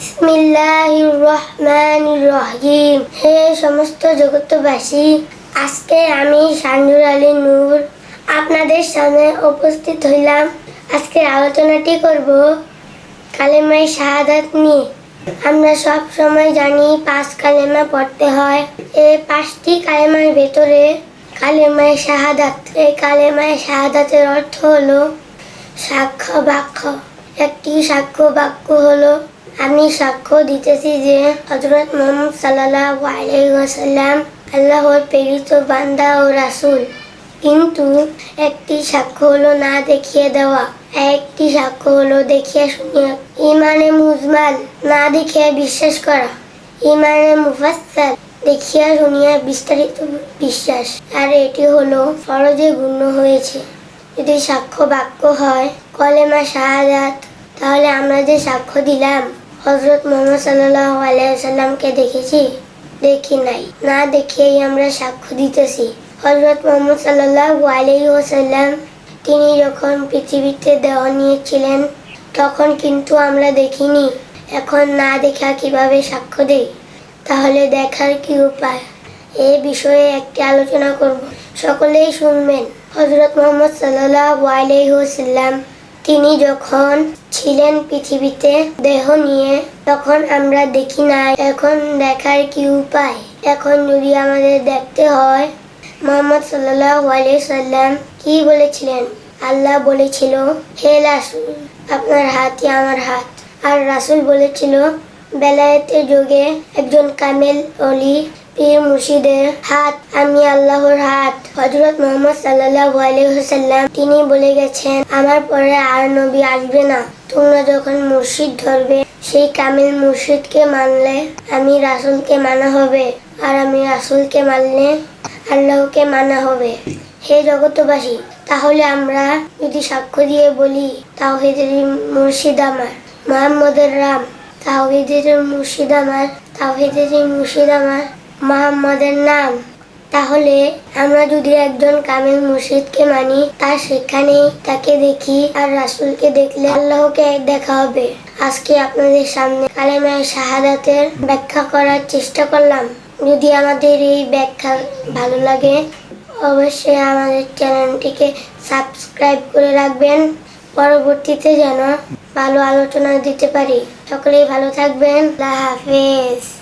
বিসমিল্লাহির রহমানির রহিম হে সমস্ত জগৎবাসী, আজকে আমি সানজুর আলী নূর আপনাদের সামনে উপস্থিত হইলাম। আজকের আলোচনাটি করব কালেমাই শাহাদাত নিয়ে। আমরা সব সময় জানি পাঁচ কালেমা পড়তে হয়। এই পাঁচটি কালেমার ভেতরে কালেমায় শাহাদাত, এই কালেমায় শাহাদাতের অর্থ হলো সাক্ষ্য বাক্য একটি সাক্ষ্য বাক্য হলো, আমি সাক্ষ্য দিতেছি যে হজরত মোহাম্মদ সাল্লাহ আলাইসাল্লাম আল্লাহর প্রেরিত বান্দা ও রাসুল। কিন্তু একটি সাক্ষ্য হলো না দেখিয়ে দেওয়া একটি সাক্ষ্য হলো দেখিয়ে শুনিয়ে। ইমানে মুজমাল, না দেখিয়ে বিশ্বাস করা। ইমানে মুফাসসাল, দেখিয়া শুনিয়া বিস্তারিত বিশ্বাস। আর এটি হলো ফরজে গণ্য হয়েছে। যদি সাক্ষ্য বাক্য হয়, কলেমা শাহাদাত তাহলে আমরা যে সাক্ষ্য দিলাম হজরত মোহাম্মদ সাল্লাহ আলাইসাল্লামকে দেখেছি? দেখি নাই। না দেখেই আমরা সাক্ষ্য দিতেছি। হজরত মোহাম্মদ সাল্লাহ আলাই ওসাল্লাম তিনি যখন পৃথিবীতে দেওয়া নিয়েছিলেন তখন কিন্তু আমরা দেখিনি। এখন না দেখা কীভাবে সাক্ষ্য দেই তাহলে দেখার কি উপায়? এ বিষয়ে একটি আলোচনা করব। সকলেই শুনবেন। হজরত মোহাম্মদ সাল্লাহ আলাইসাল্লাম তিনি যখন ছিলেন পৃথিবীতে দেহ নিয়ে, তখন আমরা দেখি নাই, এখন দেখার কি উপায়? এখন যদি আমাদের দেখতে হয়, মোহাম্মদ সাল্লাহ সাল্লাম কি বলেছিলেন? আল্লাহ বলেছিল, হে রাসুল, আপনার হাতই আমার হাত। আর রাসুল বলেছিল, বেলায়েতের যুগে একজন কামেল অলি, পীর মুর্শিদের হাত, আমি আল্লাহর হাত। হজরত মোহাম্মদ সাল্লাহ আলহাম তিনি বলে গেছেন, আমার পরে আর নবী আসবে না। তোমরা যখন মুর্শিদ ধরবে, সেই কামিল মুর্শিদকে মানলে আমি রাসুলকে মানা হবে, আর আমি রাসুলকে মানলে আল্লাহকে মানা হবে। হে জগতবাসী তাহলে আমরা যদি সাক্ষ্য দিয়ে বলি, তাওহিদের মুর্শিদ আমার, মোহাম্মদের রাম, তাওহিদের মুর্শিদ আমার, তাওহিদের মুর্শিদ আমার, মোহাম্মদের নাম। তাহলে আমরা যদি একজন কামিল মুর্শিদকে মানি তার সেখানেই তাকে দেখি আর রাসুলকে দেখলে আল্লাহকে এক দেখা হবে। আজকে আপনাদের সামনে কালেমায় শাহাদাতের ব্যাখ্যা করার চেষ্টা করলাম। যদি আমাদের এই ব্যাখ্যা ভালো লাগে, অবশ্যই আমাদের চ্যানেলটিকে সাবস্ক্রাইব করে রাখবেন। পরবর্তীতে যেন ভালো আলোচনা দিতে পারি। সকলেই ভালো থাকবেন। আল্লাহ হাফেজ।